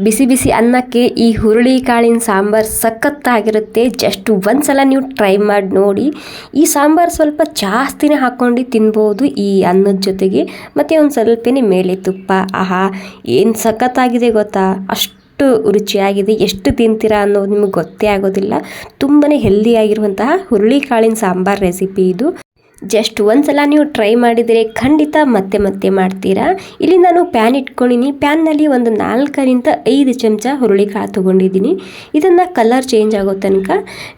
ಬಿಸಿ ಬಿಸಿ ಅನ್ನಕ್ಕೆ ಈ ಹುರುಳಿ ಕಾಳಿನ ಸಾಂಬಾರು ಸಖತ್ತಾಗಿರುತ್ತೆ. ಜಸ್ಟ್ ಒಂದ್ಸಲ ನೀವು ಟ್ರೈ ಮಾಡಿ ನೋಡಿ. ಈ ಸಾಂಬಾರು ಸ್ವಲ್ಪ ಜಾಸ್ತಿನೇ ಹಾಕ್ಕೊಂಡು ತಿನ್ಬೋದು ಈ ಅನ್ನದ ಜೊತೆಗೆ. ಮತ್ತು ಒಂದು ಸ್ವಲ್ಪನೇ ಮೇಲೆ ತುಪ್ಪ. ಆಹಾ, ಏನು ಸಖತ್ತಾಗಿದೆ ಗೊತ್ತಾ? ಅಷ್ಟು ರುಚಿಯಾಗಿದೆ. ಎಷ್ಟು ತಿಂತೀರಾ ಅನ್ನೋದು ನಿಮಗೆ ಗೊತ್ತೇ ಆಗೋದಿಲ್ಲ. ತುಂಬಾ ಹೆಲ್ದಿಯಾಗಿರುವಂತಹ ಹುರುಳಿ ಕಾಳಿನ ಸಾಂಬಾರು ರೆಸಿಪಿ ಇದು. ಜಸ್ಟ್ ಒಂದ್ಸಲ ನೀವು ಟ್ರೈ ಮಾಡಿದರೆ ಖಂಡಿತ ಮತ್ತೆ ಮತ್ತೆ ಮಾಡ್ತೀರಾ. ಇಲ್ಲಿ ನಾನು ಪ್ಯಾನ್ ಇಟ್ಕೊಂಡಿನಿ. ಪ್ಯಾನ್ನಲ್ಲಿ ಒಂದು ನಾಲ್ಕರಿಂದ ಐದು ಚಮಚ ಹುರುಳಿಕಾಳು ತೊಗೊಂಡಿದ್ದೀನಿ. ಇದನ್ನು ಕಲರ್ ಚೇಂಜ್ ಆಗೋ ತನಕ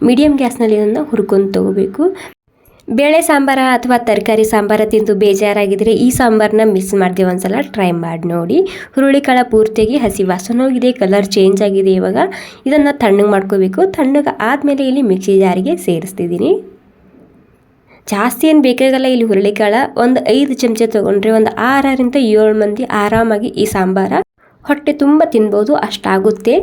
ಮೀಡಿಯಮ್ ಗ್ಯಾಸ್ನಲ್ಲಿ ಇದನ್ನು ಹುರ್ಕೊಂಡು ತೊಗೋಬೇಕು. ಬೇಳೆ ಸಾಂಬಾರ ಅಥವಾ ತರಕಾರಿ ಸಾಂಬಾರ ತಿಂದು ಬೇಜಾರಾಗಿದ್ದರೆ ಈ ಸಾಂಬಾರನ್ನ ಮಿಸ್ ಮಾಡಿದೆ ಒಂದ್ಸಲ ಟ್ರೈ ಮಾಡಿ ನೋಡಿ. ಹುರುಳಿಕಾಳ ಪೂರ್ತಿಯಾಗಿ ಹಸಿ ವಾಸನೆ ಹೋಗಿದೆ. ಕಲರ್ ಚೇಂಜ್ ಆಗಿದೆ ಇವಾಗ. ಇದನ್ನು ತಣ್ಣಗೆ ಮಾಡ್ಕೋಬೇಕು. ತಣ್ಣಗೆ ಆದಮೇಲೆ ಇಲ್ಲಿ ಮಿಕ್ಸಿ ಜಾರಿಗೆ ಸೇರಿಸ್ತಿದ್ದೀನಿ. ಜಾಸ್ತಿ ಏನು ಬೇಕಾಗಲ್ಲ ಇಲ್ಲಿ ಹುರುಳಿಕಾಳ. ಒಂದು ಐದು ಚಮಚ ತೊಗೊಂಡ್ರೆ ಒಂದು ಆರರಿಂದ ಏಳು ಮಂದಿ ಆರಾಮಾಗಿ ಈ ಸಾಂಬಾರ ಹೊಟ್ಟೆ ತುಂಬ ತಿನ್ಬೋದು ಅಷ್ಟಾಗುತ್ತೆ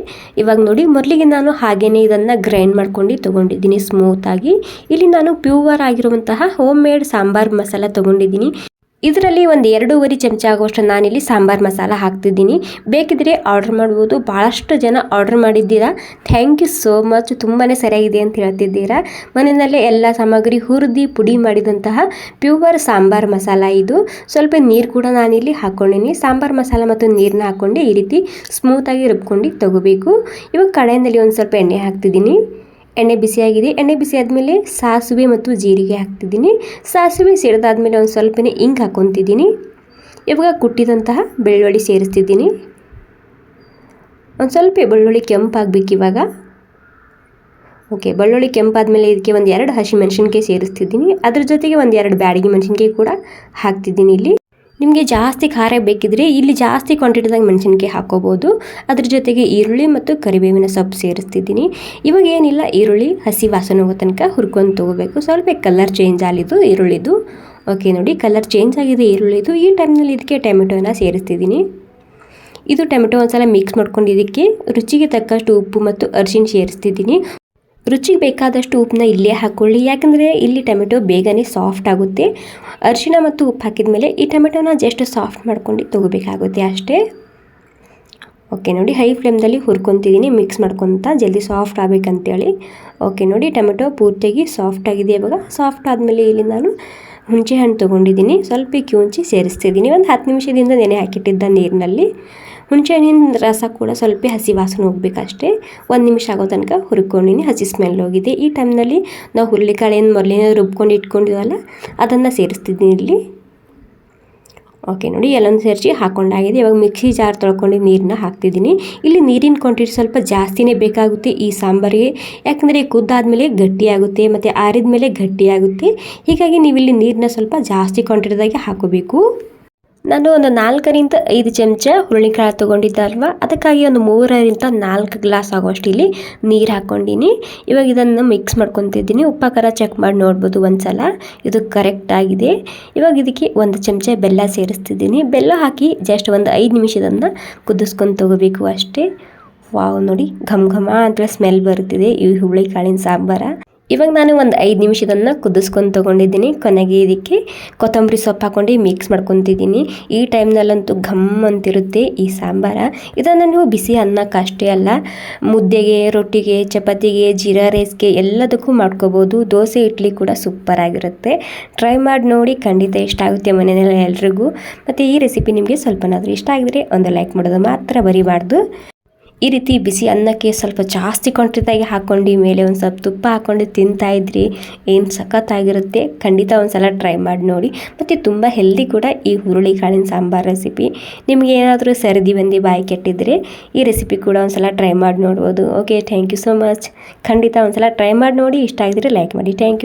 ಇವಾಗ ನೋಡಿ, ಮೊದಲಿಗೆ ನಾನು ಹಾಗೇನೆ ಇದನ್ನು ಗ್ರೈಂಡ್ ಮಾಡ್ಕೊಂಡು ತೊಗೊಂಡಿದ್ದೀನಿ ಸ್ಮೂತಾಗಿ ಇಲ್ಲಿ ನಾನು ಪ್ಯೂವರ್ ಆಗಿರುವಂತಹ ಹೋಮ್ ಮೇಡ್ ಸಾಂಬಾರ್ ಮಸಾಲ ತೊಗೊಂಡಿದ್ದೀನಿ. ಇದರಲ್ಲಿ ಒಂದು ಎರಡೂವರೆ ಚಮಚ ಆಗುವಷ್ಟು ನಾನಿಲ್ಲಿ ಸಾಂಬಾರು ಮಸಾಲ ಹಾಕ್ತಿದ್ದೀನಿ. ಬೇಕಿದ್ರೆ ಆರ್ಡರ್ ಮಾಡ್ಬೋದು. ಭಾಳಷ್ಟು ಜನ ಆರ್ಡರ್ ಮಾಡಿದ್ದೀರಾ? ಥ್ಯಾಂಕ್ ಯು ಸೋ ಮಚ್ ತುಂಬಾ ಸರಿಯಾಗಿದೆ ಅಂತ ಹೇಳ್ತಿದ್ದೀರಾ? ಮನೆಯಲ್ಲೇ ಎಲ್ಲ ಸಾಮಗ್ರಿ ಹುರಿದಿ ಪುಡಿ ಮಾಡಿದಂತಹ ಪ್ಯೂವರ್ ಸಾಂಬಾರು ಮಸಾಲ ಇದು. ಸ್ವಲ್ಪ ನೀರು ಕೂಡ ನಾನಿಲ್ಲಿ ಹಾಕ್ಕೊಂಡಿನಿ ಸಾಂಬಾರು ಮಸಾಲ ಮತ್ತು ನೀರನ್ನ ಹಾಕ್ಕೊಂಡು ಈ ರೀತಿ ಸ್ಮೂತಾಗಿ ರುಬ್ಕೊಂಡು ತಗೋಬೇಕು. ಇವಾಗ ಕಡೆಯಲ್ಲಿ ಒಂದು ಸ್ವಲ್ಪ ಎಣ್ಣೆ ಹಾಕ್ತಿದ್ದೀನಿ. ಎಣ್ಣೆ ಬಿಸಿಯಾಗಿದೆ ಎಣ್ಣೆ ಬಿಸಿ ಆದಮೇಲೆ ಸಾಸಿವೆ ಮತ್ತು ಜೀರಿಗೆ ಹಾಕ್ತಿದ್ದೀನಿ. ಸಾಸಿವೆ ಸೇರಿದಾದ್ಮೇಲೆ ಒಂದು ಸ್ವಲ್ಪನೇ ಇಂಗ್ ಹಾಕೊತಿದ್ದೀನಿ. ಇವಾಗ ಕುಟ್ಟಿದಂತಹ ಬೆಳ್ಳುಳ್ಳಿ ಸೇರಿಸ್ತಿದ್ದೀನಿ. ಒಂದು ಸ್ವಲ್ಪ ಬೆಳ್ಳುಳ್ಳಿ ಕೆಂಪಾಗಬೇಕು ಇವಾಗ. ಓಕೆ ಬೆಳ್ಳುಳ್ಳಿ ಕೆಂಪಾದ್ಮೇಲೆ ಇದಕ್ಕೆ ಒಂದು ಎರಡು ಹಸಿಮೆಣ್ಸಿನ್ಕಾಯಿ ಸೇರಿಸ್ತಿದ್ದೀನಿ. ಅದ್ರ ಜೊತೆಗೆ ಒಂದು ಎರಡು ಬ್ಯಾಡಗಿ ಮೆಣಸಿನ್ಕಾಯಿ ಕೂಡ ಹಾಕ್ತಿದ್ದೀನಿ ಇಲ್ಲಿ. ನಿಮಗೆ ಜಾಸ್ತಿ ಖಾರ ಬೇಕಿದ್ರೆ ಇಲ್ಲಿ ಜಾಸ್ತಿ ಕ್ವಾಂಟಿಟಿದಾಗ ಮೆಣಸಿನ್ಕಾಯಿ ಹಾಕೋಬೋದು. ಅದ್ರ ಜೊತೆಗೆ ಈರುಳ್ಳಿ ಮತ್ತು ಕರಿಬೇವಿನ ಸೊಪ್ಪು ಸೇರಿಸ್ತಿದ್ದೀನಿ. ಇವಾಗ ಏನಿಲ್ಲ, ಈರುಳ್ಳಿ, ಹಸಿ ವಾಸನೆ ಹೋಗೋ ತನಕ ಹುರ್ಕೊಂಡು ತೊಗೋಬೇಕು. ಸ್ವಲ್ಪ ಕಲರ್ ಚೇಂಜ್ ಆಲಿದ್ದು ಈರುಳ್ಳಿದು. ಓಕೆ ನೋಡಿ ಕಲರ್ ಚೇಂಜ್ ಆಗಿದೆ ಈರುಳ್ಳಿದು. ಈ ಟೈಮ್ನಲ್ಲಿ ಇದಕ್ಕೆ ಟೊಮೆಟೊನ ಸೇರಿಸ್ತಿದ್ದೀನಿ. ಇದು ಟೊಮೆಟೊ ಒಂದ್ಸಲ ಮಿಕ್ಸ್ ಮಾಡ್ಕೊಂಡು ಇದಕ್ಕೆ ರುಚಿಗೆ ತಕ್ಕಷ್ಟು ಉಪ್ಪು ಮತ್ತು ಅರಿಶಿನ ಸೇರಿಸ್ತಿದ್ದೀನಿ. ರುಚಿಗೆ ಬೇಕಾದಷ್ಟು ಉಪ್ಪನ್ನ ಇಲ್ಲೇ ಹಾಕ್ಕೊಳ್ಳಿ ಯಾಕಂದರೆ ಇಲ್ಲಿ ಟೊಮೆಟೊ ಬೇಗನೆ ಸಾಫ್ಟ್ ಆಗುತ್ತೆ. ಅರಿಶಿನ ಮತ್ತು ಉಪ್ಪು ಹಾಕಿದ ಮೇಲೆ ಈ ಟೊಮೆಟೊನ ಜಸ್ಟ್ ಸಾಫ್ಟ್ ಮಾಡ್ಕೊಂಡು ತೊಗೋಬೇಕಾಗುತ್ತೆ ಅಷ್ಟೇ. ಓಕೆ ನೋಡಿ ಹೈ ಫ್ಲೇಮ್ದಲ್ಲಿ ಹುರ್ಕೊತಿದ್ದೀನಿ ಮಿಕ್ಸ್ ಮಾಡ್ಕೊತ ಜಲ್ದಿ ಸಾಫ್ಟ್ ಆಗಬೇಕಂತೇಳಿ. ಓಕೆ ನೋಡಿ ಟೊಮೆಟೊ ಪೂರ್ತಿಯಾಗಿ ಸಾಫ್ಟ್ ಆಗಿದೆ ಇವಾಗ. ಸಾಫ್ಟ್ ಆದಮೇಲೆ ಇಲ್ಲಿ ನಾನು ಹುಣಸೆ ಹಣ್ಣು ತೊಗೊಂಡಿದ್ದೀನಿ. ಸ್ವಲ್ಪ ಕ್ಯೂಂಚಿ ಸೇರಿಸ್ತಿದ್ದೀನಿ. ಒಂದು ಹತ್ತು ನಿಮಿಷದಿಂದ ನೆನೆ ಹಾಕಿಟ್ಟಿದ್ದ ನೀರಿನಲ್ಲಿ. ಹುಣಸೆಹಣ್ಣಿನ ರಸ ಕೂಡ ಸ್ವಲ್ಪ ಹಸಿ ವಾಸನೆ ಹೋಗ್ಬೇಕಷ್ಟೇ. ಒಂದು ನಿಮಿಷ ಆಗೋ ತನಕ ಹುರ್ಕೊಂಡಿನಿ. ಹಸಿ ಸ್ಮೆಲ್ ಹೋಗಿದೆ. ಈ ಟೈಮ್ನಲ್ಲಿ ನಾವು ಹುರುಳಿಕಾಳು ಏನು ರುಬ್ಕೊಂಡು ಇಟ್ಕೊಂಡಿವಲ್ಲ ಅದನ್ನು ಸೇರಿಸ್ತಿದ್ದೀನಿ ಇಲ್ಲಿ. ಓಕೆ ನೋಡಿ ಎಲ್ಲೊಂದು ಸೇರಿಸಿ ಹಾಕೊಂಡಾಗಿದೆ ಇವಾಗ ಮಿಕ್ಸಿ ಜಾರ್ ತೊಳ್ಕೊಂಡು ನೀರನ್ನ ಹಾಕ್ತಿದ್ದೀನಿ. ಇಲ್ಲಿ ನೀರಿನ ಕ್ವಾಂಟಿಟಿ ಸ್ವಲ್ಪ ಜಾಸ್ತಿನೇ ಬೇಕಾಗುತ್ತೆ ಈ ಸಾಂಬಾರಿಗೆ. ಯಾಕಂದರೆ ಕುದ್ದಾದ್ಮೇಲೆ ಗಟ್ಟಿಯಾಗುತ್ತೆ, ಮತ್ತು ಆರಿದ ಮೇಲೆ ಗಟ್ಟಿಯಾಗುತ್ತೆ. ಹೀಗಾಗಿ ನೀವು ಇಲ್ಲಿ ನೀರನ್ನ ಸ್ವಲ್ಪ ಜಾಸ್ತಿ ಕ್ವಾಂಟಿಟಿದಾಗೆ ಹಾಕೋಬೇಕು. ನಾನು ಒಂದು ನಾಲ್ಕರಿಂದ ಐದು ಚಮಚ ಹುರುಳಿಕಾಳು ತೊಗೊಂಡಿದ್ದೆ ಅಲ್ವಾ? ಅದಕ್ಕಾಗಿ ಒಂದು ಮೂರರಿಂದ ನಾಲ್ಕು ಗ್ಲಾಸ್ ಆಗೋಷ್ಟು ಇಲ್ಲಿ ನೀರು ಹಾಕ್ಕೊಂಡಿನಿ. ಇವಾಗ ಇದನ್ನು ಮಿಕ್ಸ್ ಮಾಡ್ಕೊತಿದ್ದೀನಿ ಉಪ್ಪ, ಖಾರ ಚೆಕ್ ಮಾಡಿ ನೋಡ್ಬೋದು ಒಂದ್ಸಲ. ಇದು ಕರೆಕ್ಟ್ ಆಗಿದೆ. ಇವಾಗ ಇದಕ್ಕೆ ಒಂದು ಚಮಚ ಬೆಲ್ಲ ಸೇರಿಸ್ತಿದ್ದೀನಿ. ಬೆಲ್ಲ ಹಾಕಿ ಜಸ್ಟ್ ಒಂದು ಐದು ನಿಮಿಷದನ್ನು ಕುದಿಸ್ಕೊಂಡು ತೊಗೋಬೇಕು ಅಷ್ಟೇ. ವಾವ್, ನೋಡಿ ಘಮ್ ಘಮ ಅಂತ ಸ್ಮೆಲ್ ಬರುತ್ತಿದೆ. ಈ ಹುಳಿ ಕಾಳಿನ ಸಾಂಬಾರ. ಇವಾಗ ನಾನು ಒಂದು ಐದು ನಿಮಿಷದನ್ನ ಕುದಿಸ್ಕೊಂಡು ತೊಗೊಂಡಿದ್ದೀನಿ. ಕೊನೆಗೆ ಇದಕ್ಕೆ ಕೊತ್ತಂಬರಿ ಸೊಪ್ಪು ಹಾಕ್ಕೊಂಡು ಮಿಕ್ಸ್ ಮಾಡ್ಕೊತಿದ್ದೀನಿ. ಈ ಟೈಮ್ನಲ್ಲಂತೂ ಘಮ್ ಅಂತಿರುತ್ತೆ ಈ ಸಾಂಬಾರ. ಇದನ್ನು ನೀವು ಬಿಸಿ ಅನ್ನಕ್ಕೆ ಅಷ್ಟೇ ಅಲ್ಲ, ಮುದ್ದೆಗೆ, ರೊಟ್ಟಿಗೆ, ಚಪಾತಿಗೆ, ಜೀರಾ ರೈಸ್ಗೆ ಎಲ್ಲದಕ್ಕೂ ಮಾಡ್ಕೋಬೋದು. ದೋಸೆ, ಇಡ್ಲಿ ಕೂಡ ಸೂಪರ್ ಆಗಿರುತ್ತೆ. ಟ್ರೈ ಮಾಡಿ ನೋಡಿ, ಖಂಡಿತ ಇಷ್ಟ ಆಗುತ್ತೆ ಮನೆಯಲ್ಲಿ ಎಲ್ರಿಗೂ ಮತ್ತು ಈ ರೆಸಿಪಿ ನಿಮಗೆ ಸ್ವಲ್ಪನಾದರೂ ಇಷ್ಟ ಆಗಿದ್ರೆ ಒಂದು ಲೈಕ್ ಮಾಡೋದು ಮಾತ್ರ ಬರಿಬಾರ್ದು ಈ ರೀತಿ ಬಿಸಿ ಅನ್ನಕ್ಕೆ ಸ್ವಲ್ಪ ಜಾಸ್ತಿ ಕ್ವಾಂಟಿಟಿಯಾಗಿ ಹಾಕ್ಕೊಂಡು ಮೇಲೆ ಒಂದು ಸ್ವಲ್ಪ ತುಪ್ಪ ಹಾಕ್ಕೊಂಡು ತಿಂತಾ ಇದ್ರಿ, ಏನು ಸಖತ್ತಾಗಿರುತ್ತೆ, ಖಂಡಿತ ಒಂದು ಸಲ ಟ್ರೈ ಮಾಡಿ ನೋಡಿ. ಮತ್ತು ತುಂಬ ಹೆಲ್ದಿ ಕೂಡ ಈ ಹುರುಳಿ ಕಾಳಿನ ಸಾಂಬಾರು ರೆಸಿಪಿ ನಿಮಗೆ ಏನಾದರೂ ಸರದಿ ಬಂದು ಬಾಯಿ ಕೆಟ್ಟಿದ್ರೆ ಈ ರೆಸಿಪಿ ಕೂಡ ಒಂದು ಸಲ ಟ್ರೈ ಮಾಡಿ ನೋಡ್ಬೋದು. Okay thank you so much ಖಂಡಿತ ಒಂದು ಸಲ ಟ್ರೈ ಮಾಡಿ ನೋಡಿ. ಇಷ್ಟ ಆಗಿದ್ರೆ ಲೈಕ್ ಮಾಡಿ. Thank you